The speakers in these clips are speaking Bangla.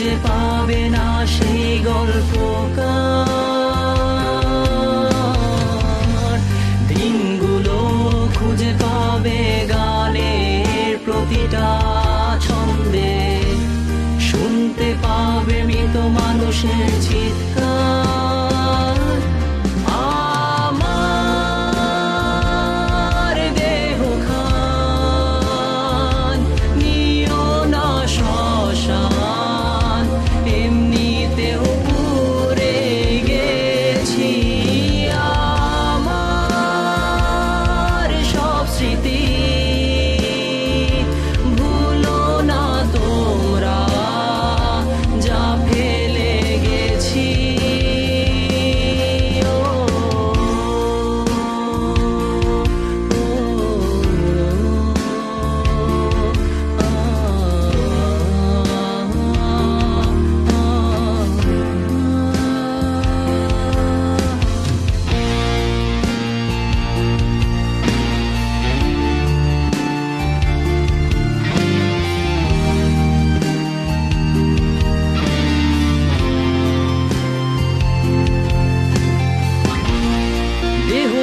খুঁজে পাবে না সেই গল্পকার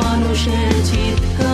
মানুষের চিৎকার